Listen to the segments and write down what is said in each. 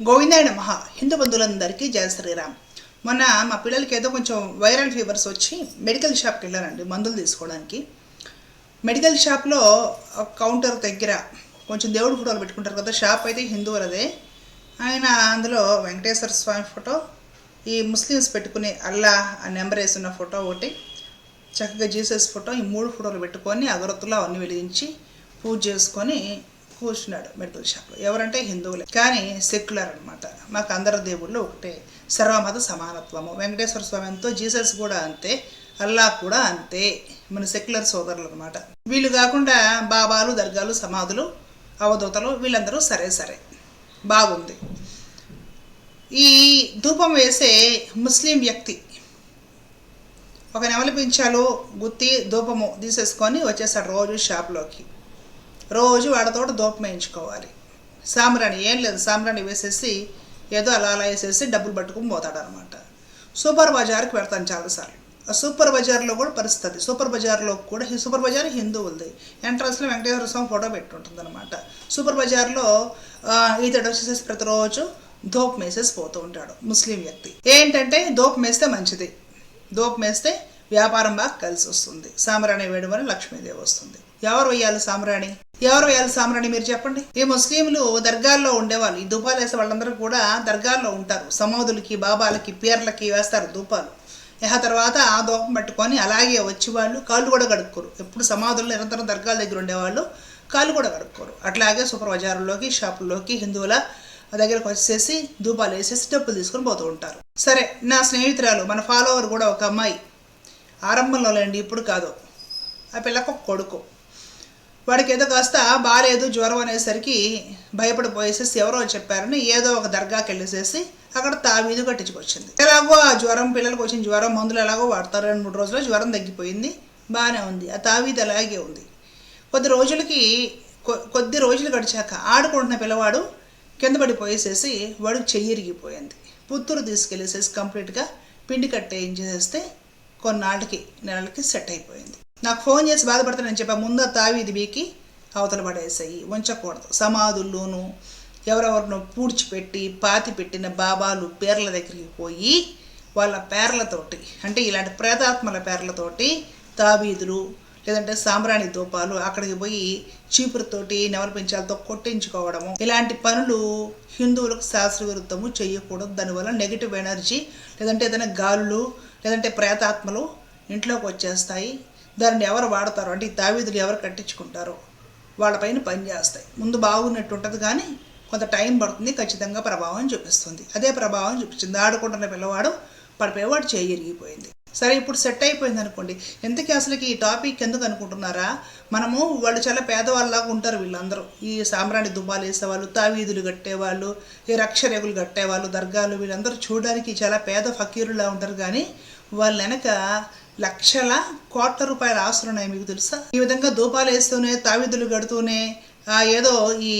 గోవిందాయన మహా హిందూ బంధువులందరికీ జయ శ్రీరామ్. మొన్న మా పిల్లలకి ఏదో కొంచెం వైరల్ ఫీవర్స్ వచ్చి మెడికల్ షాప్కి వెళ్ళారండి మందులు తీసుకోవడానికి. మెడికల్ షాప్లో కౌంటర్ దగ్గర కొంచెం దేవుడి ఫోటోలు పెట్టుకుంటారు కదా షాప్ అయితే హిందువులదే. ఆయన అందులో వెంకటేశ్వర స్వామి ఫోటో ఈ ముస్లిమ్స్ పెట్టుకునే అల్లా ఆ నెంబర్ వేసిన ఫోటో ఒకటి చక్కగా జీసస్ ఫోటో ఈ మూడు ఫోటోలు పెట్టుకొని అగరత్తులు అవన్నీ వెలిగించి పూజ చేసుకొని కూర్చున్నాడు మెడికల్ షాప్లో. ఎవరంటే హిందువులే. కానీ సెక్యులర్ అనమాట మాకు అందరి దేవుళ్ళు ఒకటే. సర్వమత సమానత్వము. వెంకటేశ్వర స్వామి ఎంతో జీసస్ కూడా అంతే. అల్లా కూడా అంతే. మన సెక్యులర్ సోదరులు అనమాట వీళ్ళు కాకుండా బాబాలు దర్గాలు సమాధులు అవధూతలు వీళ్ళందరూ సరే సరే. బాగుంది. ఈ ధూపం వేసే ముస్లిం వ్యక్తి ఒక నెమలి పించాలు గుత్తి ధూపము తీసేసుకొని వచ్చేసాడు రోజు షాప్లోకి. రోజు వాడితోటి ధూపం వేయించుకోవాలి. సాంబ్రాణి ఏం లేదు సాంబ్రాణి వేసేసి ఏదో అలా అలా వేసేసి డబ్బులు పట్టుకుని పోతాడు అనమాట సూపర్ బజార్కి పెడతాను చాలాసార్లు. ఆ సూపర్ బజార్లో కూడా పరిస్థితి సూపర్ బజార్లో కూడా సూపర్ బజార్ హిందువులది. ఎంట్రన్స్లో వెంకటేశ్వర స్వామి ఫోటో పెట్టుంటుంది అనమాట సూపర్ బజార్లో ఈతడు వచ్చేసేసి ప్రతిరోజు ధూపం వేసేసి పోతూ ఉంటాడు ముస్లిం వ్యక్తి. ఏంటంటే ధూపం వేస్తే మంచిది. ధూపం వేస్తే వ్యాపారం బాగా కలిసి వస్తుంది. సామరాణి వేయడం లక్ష్మీదేవి వస్తుంది. ఎవరు వేయాలి సామరాణి? ఎవరు వేయాలి సామరాణి మీరు చెప్పండి. ఈ ముస్లింలు దర్గాల్లో ఉండేవాళ్ళు. ఈ ధూపాలు వేసే వాళ్ళందరూ కూడా దర్గాల్లో ఉంటారు. సమాధులకి బాబాలకి పీర్లకి వేస్తారు ధూపాలు. ఇహ తర్వాత ఆ దూపం పట్టుకొని అలాగే వచ్చి వాళ్ళు కాళ్ళు కూడా కడుక్కోరు. ఎప్పుడు సమాధులు నిరంతరం దర్గాల దగ్గర ఉండేవాళ్ళు కాళ్ళు కూడా కడుక్కోరు. అట్లాగే సూపర్ బజారుల్లోకి షాపుల్లోకి హిందువుల దగ్గరకు వచ్చేసి ధూపాలు వేసేసి డబ్బులు తీసుకొని పోతూ ఉంటారు. సరే నా స్నేహితురాలు మన ఫాలోవర్ కూడా ఒక అమ్మాయి. ఆరంభంలో లేండి ఇప్పుడు కాదు. ఆ పిల్లకు ఒక కొడుకు. వాడికి ఏదో కాస్త బాగాలేదు జ్వరం అనేసరికి భయపడిపోయేసేసి ఎవరో చెప్పారని ఏదో ఒక దర్గాకి వెళ్ళేసేసి అక్కడ తావీదు కట్టించుకొచ్చింది. ఎలాగో ఆ జ్వరం పిల్లలకు వచ్చిన జ్వరం మందులు ఎలాగో వాడతారు. రెండు మూడు రోజులు జ్వరం తగ్గిపోయింది. బాగానే ఉంది. ఆ తావీదు అలాగే ఉంది. కొద్ది రోజులకి కొ- కొద్ది రోజులు గడిచాక ఆడుకుంటున్న పిల్లవాడు కింద పడిపోయేసేసి వాడు చెయ్యి ఇరిగిపోయింది. పుత్తూరు తీసుకెళ్ళేసేసి కంప్లీట్గా పిండి కట్టేయించేస్తే కొన్నాళ్ళకి నెలలకి సెట్ అయిపోయింది. నాకు ఫోన్ చేసి బాధపడతానని చెప్పా ముందు తావి ఇది బీకి అవతల పడేసాయి ఉంచకూడదు సమాధుల్లోనూ ఎవరెవరినో పూడ్చిపెట్టి పాతి పెట్టిన బాబాలు పేర్ల దగ్గరికి పోయి వాళ్ళ పేర్లతోటి అంటే ఇలాంటి ప్రేతాత్మల పేర్లతోటి తాబీదులు లేదంటే సాంబ్రాణి దూపాలు అక్కడికి పోయి చీపురుతోటి నెమలి పెంచాలతో కొట్టించుకోవడము ఇలాంటి పనులు హిందువులకు శాస్త్ర విరుద్ధము చేయకూడదు. దానివల్ల నెగిటివ్ ఎనర్జీ లేదంటే ఏదైనా గాలులు లేదంటే ప్రేతాత్మలు ఇంట్లోకి వచ్చేస్తాయి. దాన్ని ఎవరు వాడతారు? అంటే ఈ తావీదులు ఎవరు కట్టించుకుంటారు? వాళ్ళపైన పనిచేస్తాయి ముందు బాగున్నట్టు ఉంటుంది కానీ కొంత టైం పడుతుంది ఖచ్చితంగా ప్రభావం చూపిస్తుంది. అదే ప్రభావం చూపించింది. ఆడుకుంటున్న పిల్లవాడు పడిపోయేవాడు చేయి ఇరిగిపోయింది. సరే ఇప్పుడు సెట్ అయిపోయింది అనుకోండి. ఎందుకు అసలుకి ఈ టాపిక్ ఎందుకు అనుకుంటున్నారా? మనము వాళ్ళు చాలా పేదవాళ్ళలాగా ఉంటారు వీళ్ళందరూ. ఈ సామ్రాణి దుబ్బాలు వేసేవాళ్ళు తావీదులు కట్టేవాళ్ళు ఈ రక్షరేగులు కట్టేవాళ్ళు దర్గాలు వీళ్ళందరూ చూడడానికి చాలా పేద ఫకీరులా ఉంటారు కానీ వాళ్ళ వెనక లక్షల కోట్ల రూపాయల ఆస్తులు ఉన్నాయి మీకు తెలుసా? ఈ విధంగా దూపాలు వేస్తూనే తావిదులు కడుతూనే ఏదో ఈ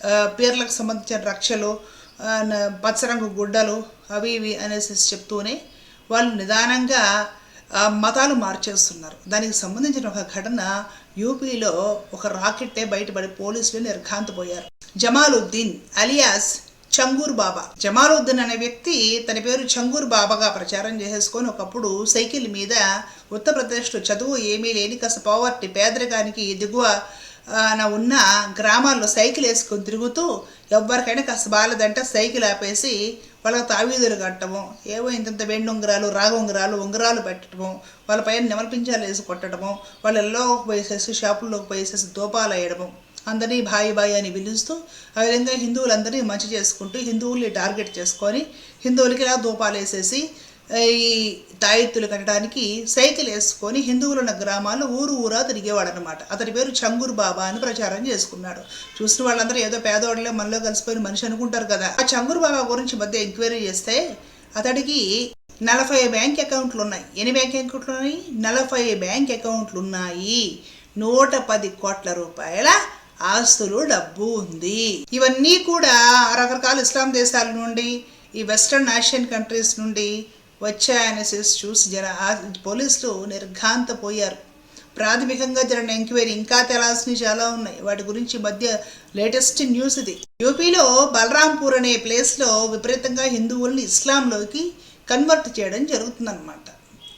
పేర్లకు పీర్లకు సంబంధించిన రక్షలు ఆ, పచ్చరంగు గుడ్డలు అవి ఇవి అనేసి చెప్తూనే వాళ్ళు నిదానంగా మతాలు మార్చేస్తున్నారు. దానికి సంబంధించిన ఒక ఘటన యూపీలో ఒక రాకెట్టే బయటపడి పోలీసులు నిర్ఘాంతపోయారు. జమాలుద్దీన్ అలియాస్ చంగూర్ బాబా. జమాలుద్దీన్ అనే వ్యక్తి తన పేరు చంగూర్ బాబాగా ప్రచారం చేసేసుకొని ఒకప్పుడు సైకిల్ మీద ఉత్తరప్రదేశ్లో చదువు ఏమీ లేని కాస్త పవర్టీ పేదరికానికి దిగువ నా ఉన్న గ్రామాల్లో సైకిల్ వేసుకొని తిరుగుతూ ఎవరికైనా కాస్త బాగాలేదంటే సైకిల్ ఆపేసి వాళ్ళకి తావీదులు కట్టడము ఏవో ఇంతంత వెండి ఉంగరాలు రాగ ఉంగరాలు ఉంగరాలు పెట్టడము వాళ్ళ పైన నెమలిపించాలు వేసి కొట్టడము వాళ్ళ ఇళ్ళలోకి పోయేసేసి షాపుల్లోకి పోయేసేసి దూపాలు వేయడము. అందరినీ భాయి భాయి అని పిలుస్తూ ఆ హిందువులందరినీ మంచి చేసుకుంటూ హిందువుల్ని టార్గెట్ చేసుకొని హిందువులకి ఇలా దూపాలు వేసేసి ఈ తాయెత్తులు కట్టడానికి సైకిల్ వేసుకొని హిందువులు ఉన్న గ్రామాల్లో ఊరు ఊరా తిరిగేవాడు అనమాట అతని పేరు చంగూర్ బాబా అని ప్రచారం చేసుకున్నాడు. చూసిన వాళ్ళందరూ ఏదో పేదవాళ్ళే మనలో కలిసిపోయిన మనిషి అనుకుంటారు కదా. ఆ చంగూర్ బాబా గురించి మధ్య ఎంక్వైరీ చేస్తే అతడికి నలభై బ్యాంక్ అకౌంట్లు ఉన్నాయి. ఎన్ని బ్యాంక్ అకౌంట్లు ఉన్నాయి? నలభై బ్యాంక్ అకౌంట్లు ఉన్నాయి. నూట పది కోట్ల రూపాయల ఆస్తులు డబ్బు ఉంది. ఇవన్నీ కూడా రకరకాల ఇస్లాం దేశాల నుండి ఈ వెస్ట్రన్ ఆసియన్ కంట్రీస్ నుండి వచ్చాయనేసి చూసి జన పోలీసులు నిర్ఘాంతపోయారు. ప్రాథమికంగా జరిగిన ఎంక్వైరీ ఇంకా తెలాల్సినవి చాలా ఉన్నాయి. వాటి గురించి మధ్య లేటెస్ట్ న్యూస్ ఇది. యూపీలో బలరాంపూర్ అనే ప్లేస్లో విపరీతంగా హిందువుల్ని ఇస్లాంలోకి కన్వర్ట్ చేయడం జరుగుతుందన్నమాట.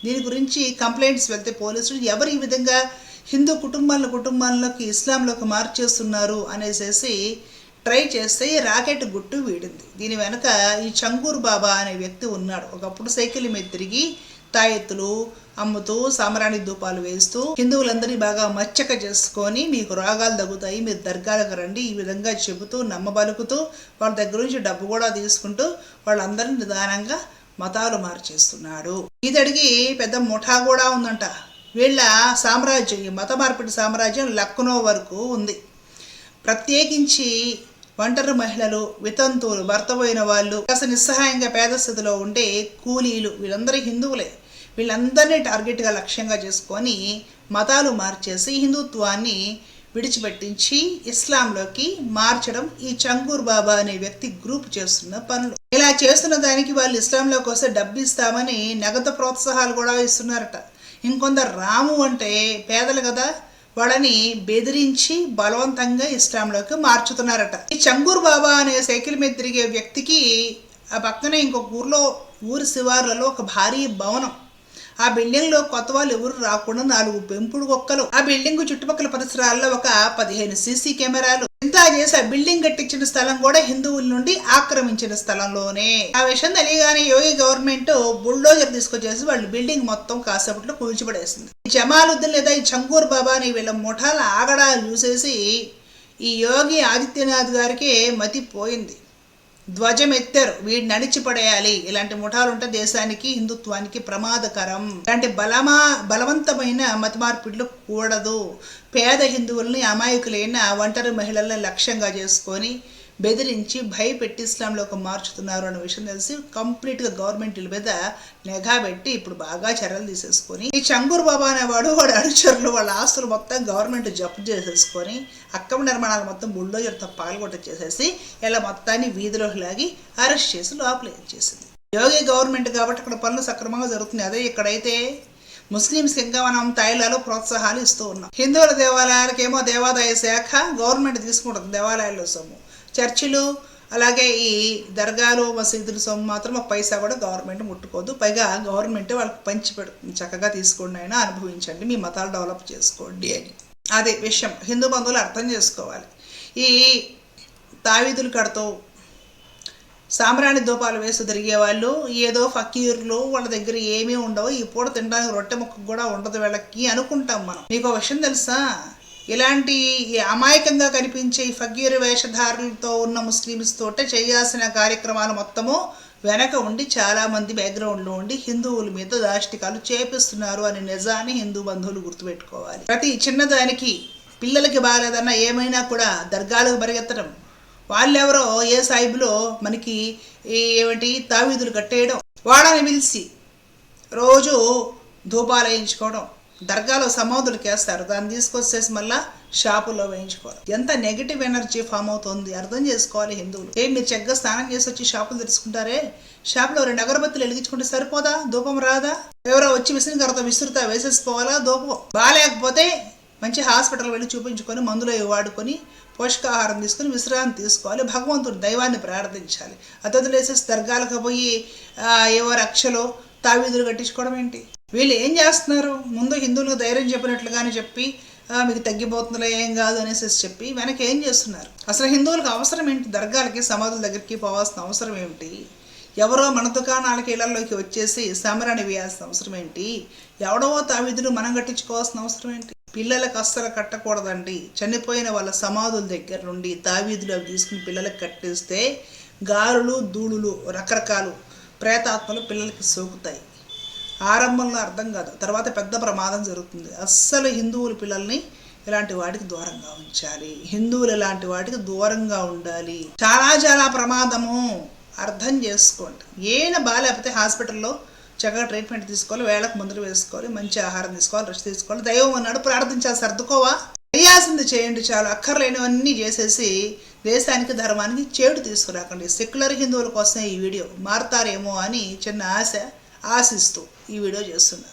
దీని గురించి కంప్లైంట్స్ వెళ్తే పోలీసులు ఎవరు ఈ విధంగా హిందూ కుటుంబాల కుటుంబాల్లోకి ఇస్లాంలోకి మార్చేస్తున్నారు అనేసేసి ట్రై చేస్తే ఈ రాకెట్ గుట్టు వీడింది. దీని వెనక ఈ చంగూర్ బాబా అనే వ్యక్తి ఉన్నాడు. ఒకప్పుడు సైకిల్ మీద తిరిగి తాయెత్తులు అమ్ముతూ సామరాణి ధూపాలు వేస్తూ హిందువులందరినీ బాగా మచ్చక చేసుకొని మీకు రోగాలు తగ్గుతాయి మీరు దర్గాలకు రండి ఈ విధంగా చెబుతూ నమ్మబలుకుతూ వాళ్ళ దగ్గర నుంచి డబ్బు కూడా తీసుకుంటూ వాళ్ళందరినీ నిదానంగా మతాలు మార్చేస్తున్నాడు. ఇతడికి పెద్ద ముఠా కూడా ఉందంట. వీళ్ళ సామ్రాజ్యం ఈ మత మార్పిడి సామ్రాజ్యం లక్నో వరకు ఉంది. ప్రత్యేకించి ఒంటరి మహిళలు వితంతువులు భర్త పోయిన వాళ్ళు కాస్త నిస్సహాయంగా పేద స్థితిలో ఉండే కూలీలు వీళ్ళందరూ హిందువులే. వీళ్ళందరినీ టార్గెట్గా లక్ష్యంగా చేసుకొని మతాలు మార్చేసి హిందుత్వాన్ని విడిచిపెట్టించి ఇస్లాంలోకి మార్చడం ఈ చంగూర్ బాబా అనే వ్యక్తి గ్రూప్ చేస్తున్న పనులు. ఇలా చేస్తున్న దానికి వాళ్ళు ఇస్లాంలోకి వస్తే డబ్బు ఇస్తామని నగదు ప్రోత్సాహాలు కూడా ఇస్తున్నారట. ఇంకొందరు రాము అంటే పేదలు కదా వాళ్ళని బెదిరించి బలవంతంగా ఇస్లాంలోకి మార్చుతున్నారట. ఈ చంగూర్ బాబా అనే సైకిల్ మీద తిరిగే వ్యక్తికి ఆ పక్కనే ఇంకొక ఊర్లో ఊరి శివార్లలో ఒక భారీ భవనం. ఆ బిల్డింగ్లో కొత్త వాళ్ళు ఎవరు రాకుండా నాలుగు పెంపుడు కుక్కలు. ఆ బిల్డింగ్ చుట్టుపక్కల పరిసరాల్లో ఒక పదిహేను సీసీ కెమెరాలు. ఇంత చేసి ఆ బిల్డింగ్ కట్టించిన స్థలం కూడా హిందువుల నుండి ఆక్రమించిన స్థలంలోనే. ఆ విషయం తెలియగానే యోగి గవర్నమెంట్ బుల్డోజర్ తీసుకొచ్చేసి వాళ్ళు బిల్డింగ్ మొత్తం కాసేపట్లో కూల్చిపడేసింది. జమాలుద్దీన్ లేదా ఈ చంగూర్ బాబా అని వీళ్ళ ముఠాల ఆగడాలు చూసేసి ఈ యోగి ఆదిత్యనాథ్ గారికి మతి పోయింది ధ్వజం ఎత్తారు వీడిని అణిచిపడేయాలి ఇలాంటి ముఠాలు ఉంటే దేశానికి హిందుత్వానికి ప్రమాదకరం. ఇలాంటి బలమా బలవంతమైన మత మార్పిడులు కూడదు. పేద హిందువుల్ని అమాయకులైన ఒంటరి మహిళల్ని లక్ష్యంగా చేసుకొని బెదిరించి భయపెట్టి ఇస్లాంలోకి మార్చుతున్నారు అనే విషయం తెలిసి కంప్లీట్గా గవర్నమెంట్ మీద నిఘా పెట్టి ఇప్పుడు బాగా చర్యలు తీసేసుకొని ఈ చంగూర్ బాబా అనేవాడు వాడు అనుచరులు వాళ్ళ ఆస్తులు మొత్తం గవర్నమెంట్ జప్తు చేసేసుకొని అక్రమ నిర్మాణాలు మొత్తం బుల్డోజర్తో పాల్గొట్ట చేసేసి ఇలా మొత్తాన్ని వీధిలోకి లాగి అరెస్ట్ చేసి లోపల చేసింది? యోగి గవర్నమెంట్ కాబట్టి అక్కడ పనులు సక్రమంగా జరుగుతున్నాయి. అదే ఇక్కడైతే ముస్లిమ్స్ ఇంకా మనం థాయిలాలో ప్రోత్సాహాలు ఇస్తూ ఉన్నాం. హిందువుల దేవాలయాలకేమో దేవాదాయ శాఖ గవర్నమెంట్ తీసుకుంటుంది దేవాలయాల్లో సొమ్ము. చర్చిలు అలాగే ఈ దర్గాలు మసీదులు సొమ్ము మాత్రం ఒక పైసా కూడా గవర్నమెంట్ ముట్టుకోదు. పైగా గవర్నమెంట్ వాళ్ళకి పంచి పెడుతుంది చక్కగా తీసుకోండి అయినా అనుభవించండి. మీ మతాలు డెవలప్ చేసుకోండి అని. అదే విషయం. హిందూ బంధువులు అర్థం చేసుకోవాలి. ఈ తావీదులు కడుతూ సాంబ్రాణి దూపాలు వేసి తిరిగే వాళ్ళు ఏదో ఫకీర్లు వాళ్ళ దగ్గర ఏమీ ఉండవు. ఈ పూట తినడానికి రొట్టె ముక్క కూడా ఉండదు వీళ్ళకి అనుకుంటాం మనం. మీకు ఒక విషయం తెలుసా? ఇలాంటి అమాయకంగా కనిపించే ఈ ఫకీర్ వేషధారులతో ఉన్న ముస్లిమ్స్ తోటే చేయాల్సిన కార్యక్రమాలు మొత్తము వెనక ఉండి చాలామంది బ్యాక్గ్రౌండ్లో ఉండి హిందువుల మీద దాష్టికాలు చేపిస్తున్నారు అనే నిజాన్ని హిందూ బంధువులు గుర్తుపెట్టుకోవాలి. ప్రతి చిన్నదానికి పిల్లలకి బాగాలేదన్నా ఏమైనా కూడా దర్గాలకు పరిగెత్తడం వాళ్ళెవరో ఏ సాయిబులో మనకి ఏమిటి తావీదులు కట్టేయడం వాళ్ళని పిలిచి రోజు ధూపాలు వేయించుకోవడం దర్గాలో సమాధులు వేస్తారు దాన్ని తీసుకొచ్చేసి మళ్ళా షాపులో వేయించుకోవాలి. ఎంత నెగిటివ్ ఎనర్జీ ఫామ్ అవుతుంది అర్థం చేసుకోవాలి హిందువులు. ఏ మీరు చక్కగా స్నానం చేసి వచ్చి షాపులు తెరుచుకుంటారే? షాపులో రెండు అగరబత్తులు వెలిగించుకుంటే సరిపోదా? ధూపం రాదా? ఎవరో వచ్చి విసిరిన తర్వాత విసురుతా వేసేసుకోవాలా ధూపం బాగాలేకపోతే మంచి హాస్పిటల్ వెళ్ళి చూపించుకొని మందులు అవి వాడుకొని పోషకాహారం తీసుకొని విశ్రాంతి తీసుకోవాలి. భగవంతుడు దైవాన్ని ప్రార్థించాలి. అతదులేసి దర్గాలకు పోయి ఏవో రక్షలో తావీదులు కట్టించుకోవడం ఏంటి? వీళ్ళు ఏం చేస్తున్నారు? ముందు హిందువులకు ధైర్యం చెప్పినట్లుగానే చెప్పి మీకు తగ్గిపోతుందిలే ఏం కాదు అనేసి చెప్పి వెనక ఏం చేస్తున్నారు? అసలు హిందువులకు అవసరం ఏంటి? దర్గాలకి సమాధుల దగ్గరికి పోవాల్సిన అవసరం ఏమిటి ఎవరో మన దుకాణాలకి ఇళ్ళలోకి వచ్చేసి సమరణ వేయాల్సిన అవసరం ఏంటి? ఎవడో తావిధులు మనం కట్టించుకోవాల్సిన అవసరం ఏంటి? పిల్లలకు అస్సలు కట్టకూడదండి. చనిపోయిన వాళ్ళ సమాధుల దగ్గర నుండి తావీదులు అవి తీసుకుని పిల్లలకు కట్టేస్తే గాలులు ధూళులు రకరకాలు ప్రేతాత్మలు పిల్లలకి సోకుతాయి. ఆరంభంలో అర్థం కాదు తర్వాత పెద్ద ప్రమాదం జరుగుతుంది. అస్సలు హిందువుల పిల్లల్ని ఇలాంటి వాటికి దూరంగా ఉంచాలి. హిందువులు ఇలాంటి వాటికి దూరంగా ఉండాలి. చాలా చాలా ప్రమాదము. అర్థం చేసుకోండి. ఏన బాగాలేకపోతే హాస్పిటల్లో చక్కగా ట్రీట్మెంట్ తీసుకోవాలి వేళకు మందులు వేసుకోవాలి మంచి ఆహారం తీసుకోవాలి రెస్ట్ తీసుకోవాలి. దైవం అన్నాడు ప్రార్థించాలి సర్దుకోవా? చేయాల్సింది చేయండి చాలు అక్కర్లేనివన్నీ చేసేసి దేశానికి ధర్మానికి చేడు తీసుకురాకండి. సెక్యులర్ హిందువుల కోసం ఈ వీడియో. మారతారేమో అని చిన్న ఆశ ఆశిస్తూ ఈ వీడియో చేస్తున్నా.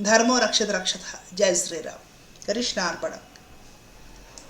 ధర్మో రక్షత రక్షత. జై శ్రీరామ్. కృష్ణార్పణ